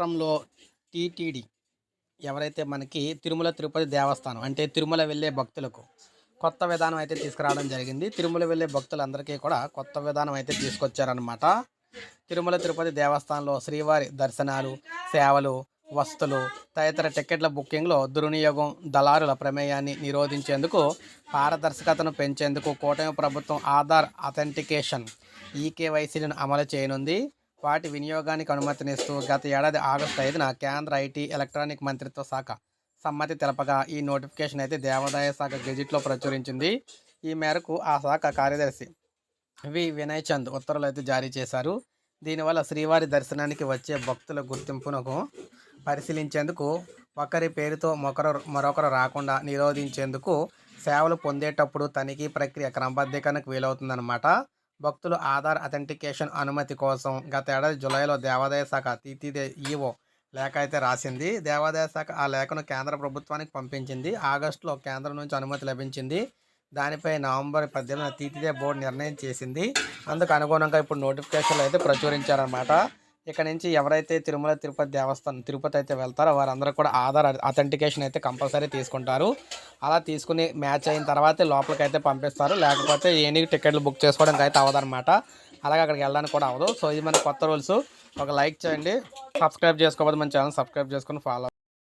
రాష్ట్రంలో టీటీడీ ఎవరైతే మనకి తిరుమల తిరుపతి దేవస్థానం అంటే తిరుమల వెళ్ళే భక్తులకు కొత్త విధానం అయితే తీసుకురావడం జరిగింది. తిరుమల వెళ్ళే భక్తులందరికీ కూడా కొత్త విధానం అయితే తీసుకొచ్చారనమాట తిరుమల తిరుపతి దేవస్థానంలో శ్రీవారి దర్శనాలు సేవలు వస్తువులు తదితర టికెట్ల బుకింగ్లో దుర్వినియోగం దళారుల ప్రమేయాన్ని నిరోధించేందుకు పారదర్శకతను పెంచేందుకు కూటమి ప్రభుత్వం ఆధార్ అథెంటికేషన్ ఈకేవైసీలను అమలు చేయనుంది. వాటి వినియోగానికి అనుమతినిస్తూ గత ఏడాది ఆగస్టు ఐదున కేంద్ర ఐటీ ఎలక్ట్రానిక్ మంత్రిత్వ శాఖ సమ్మతి తెలపగా ఈ నోటిఫికేషన్ అయితే దేవాదాయ శాఖ గెజిట్లో ప్రచురించింది. ఈ మేరకు ఆ శాఖ కార్యదర్శి వి. వినయ్ చంద్ ఉత్తర్వులు అయితే జారీ చేశారు. దీనివల్ల శ్రీవారి దర్శనానికి వచ్చే భక్తుల గుర్తింపునకు పరిశీలించేందుకు ఒకరి పేరుతో మొకరు మరొకరు రాకుండా నిరోధించేందుకు సేవలు పొందేటప్పుడు తనిఖీ ప్రక్రియ క్రమబద్ధీకరణకు వీలవుతుందన్నమాట. భక్తులు ఆధార్ అథెంటికేషన్ అనుమతి కోసం గత ఏడాది జూలైలో దేవాదాయ శాఖ తీతిదే ఈఓ లేఖ అయితే రాసింది. దేవాదాయ శాఖ ఆ లేఖను కేంద్ర ప్రభుత్వానికి పంపించింది. ఆగస్టులో కేంద్రం నుంచి అనుమతి లభించింది. దానిపై నవంబర్ పద్దెనిమిదిన తీతిదే బోర్డు నిర్ణయం చేసింది. అందుకు అనుగుణంగా ఇప్పుడు నోటిఫికేషన్లు అయితే ప్రచురించారనమాట ఇక్కడ నుంచి ఎవరైతే తిరుమల తిరుపతి దేవస్థానం తిరుపతి అయితే వెళ్తారో వారందరూ కూడా ఆధార్ అథెంటికేషన్ అయితే కంపల్సరీ తీసుకుంటారు. అలా తీసుకుని మ్యాచ్ అయిన తర్వాతే లోపలికి అయితే పంపిస్తారు. లేకపోతే ఏనీ టికెట్లు బుక్ చేసుకోవడానికి అయితే అవ్వదన్నమాట అలాగే అక్కడికి వెళ్ళడానికి కూడా అవ్వదు సో ఇది మన కొత్త రూల్స్. ఒక లైక్ చేయండి. సబ్స్క్రైబ్ చేసుకోకపోతే మన ఛానల్ సబ్స్క్రైబ్ చేసుకుని ఫాలో